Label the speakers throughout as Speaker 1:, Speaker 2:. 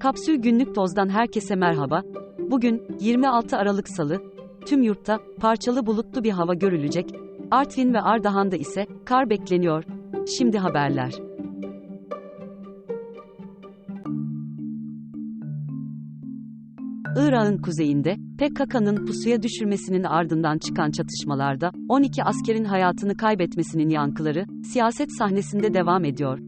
Speaker 1: Kapsül Günlük Toz'dan herkese merhaba. Bugün 26 Aralık Salı. Tüm yurtta parçalı bulutlu bir hava görülecek. Artvin ve Ardahan'da ise kar bekleniyor. Şimdi haberler. Irak'ın kuzeyinde PKK'nın pusuya düşürmesinin ardından çıkan çatışmalarda 12 askerin hayatını kaybetmesinin yankıları siyaset sahnesinde devam ediyor.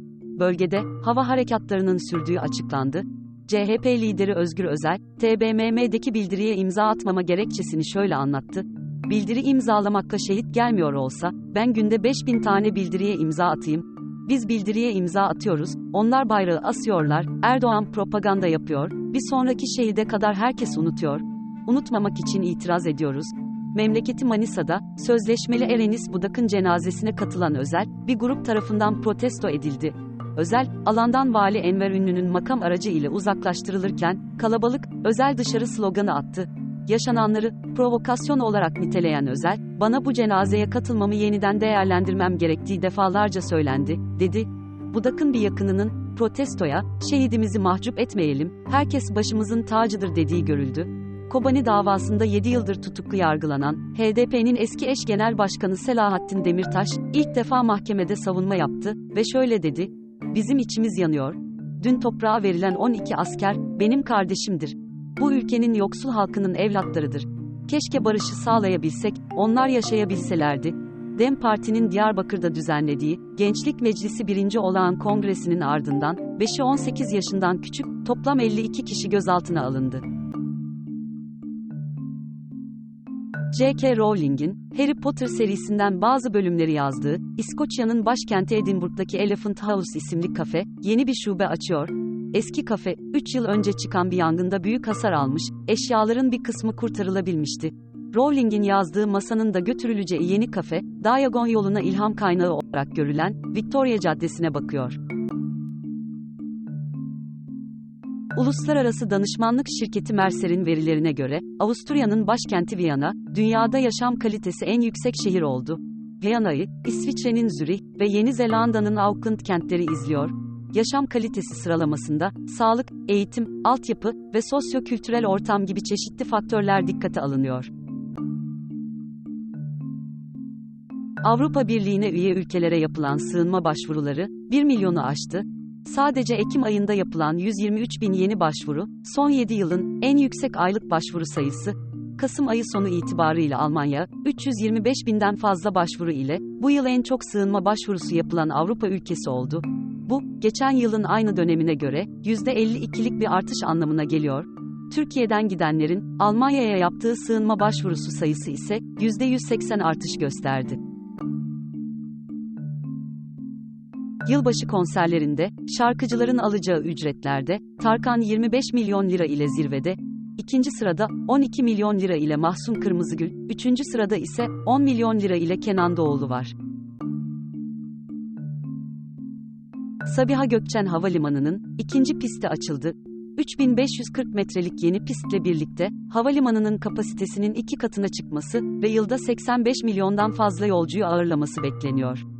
Speaker 1: Bölgede hava harekatlarının sürdüğü açıklandı. CHP lideri Özgür Özel, TBMM'deki bildiriye imza atmama gerekçesini şöyle anlattı. Bildiri imzalamakla şehit gelmiyor olsa, ben günde 5000 tane bildiriye imza atayım. Biz bildiriye imza atıyoruz, onlar bayrağı asıyorlar, Erdoğan propaganda yapıyor, bir sonraki şehide kadar herkes unutuyor. Unutmamak için itiraz ediyoruz. Memleketi Manisa'da, sözleşmeli Erenis Budak'ın cenazesine katılan Özel, bir grup tarafından protesto edildi. Özel, alandan Vali Enver Ünlü'nün makam aracı ile uzaklaştırılırken, kalabalık, Özel dışarı sloganı attı. Yaşananları, provokasyon olarak niteleyen Özel, bana bu cenazeye katılmamı yeniden değerlendirmem gerektiği defalarca söylendi, dedi. Budak'ın bir yakınının, protestoya, şehidimizi mahcup etmeyelim, herkes başımızın tacıdır dediği görüldü. Kobani davasında 7 yıldır tutuklu yargılanan, HDP'nin eski eş genel başkanı Selahattin Demirtaş, ilk defa mahkemede savunma yaptı ve şöyle dedi, Bizim içimiz yanıyor. Dün toprağa verilen 12 asker, benim kardeşimdir. Bu ülkenin yoksul halkının evlatlarıdır. Keşke barışı sağlayabilsek, onlar yaşayabilselerdi. DEM Parti'nin Diyarbakır'da düzenlediği, Gençlik Meclisi 1. olağan kongresinin ardından, 5'i 18 yaşından küçük, toplam 52 kişi gözaltına alındı. J.K. Rowling'in, Harry Potter serisinden bazı bölümleri yazdığı, İskoçya'nın başkenti Edinburgh'daki Elephant House isimli kafe, yeni bir şube açıyor. Eski kafe, 3 yıl önce çıkan bir yangında büyük hasar almış, eşyaların bir kısmı kurtarılabilmişti. Rowling'in yazdığı masanın da götürüleceği yeni kafe, Diagon yoluna ilham kaynağı olarak görülen, Victoria Caddesi'ne bakıyor. Uluslararası danışmanlık şirketi Mercer'in verilerine göre, Avusturya'nın başkenti Viyana, dünyada yaşam kalitesi en yüksek şehir oldu. Viyana'yı, İsviçre'nin Zürih ve Yeni Zelanda'nın Auckland kentleri izliyor. Yaşam kalitesi sıralamasında, sağlık, eğitim, altyapı ve sosyo-kültürel ortam gibi çeşitli faktörler dikkate alınıyor. Avrupa Birliği'ne üye ülkelere yapılan sığınma başvuruları, 1 milyonu aştı, Sadece Ekim ayında yapılan 123 bin yeni başvuru, son 7 yılın en yüksek aylık başvuru sayısı. Kasım ayı sonu itibarıyla Almanya, 325 binden fazla başvuru ile, bu yıl en çok sığınma başvurusu yapılan Avrupa ülkesi oldu. Bu, geçen yılın aynı dönemine göre, %52'lik bir artış anlamına geliyor. Türkiye'den gidenlerin, Almanya'ya yaptığı sığınma başvurusu sayısı ise, %180 artış gösterdi. Yılbaşı konserlerinde, şarkıcıların alacağı ücretlerde, Tarkan 25 milyon lira ile zirvede, ikinci sırada 12 milyon lira ile Mahsun Kırmızıgül, üçüncü sırada ise 10 milyon lira ile Kenan Doğulu var. Sabiha Gökçen Havalimanı'nın ikinci pisti açıldı. 3540 metrelik yeni pistle birlikte, havalimanının kapasitesinin iki katına çıkması ve yılda 85 milyondan fazla yolcuyu ağırlaması bekleniyor.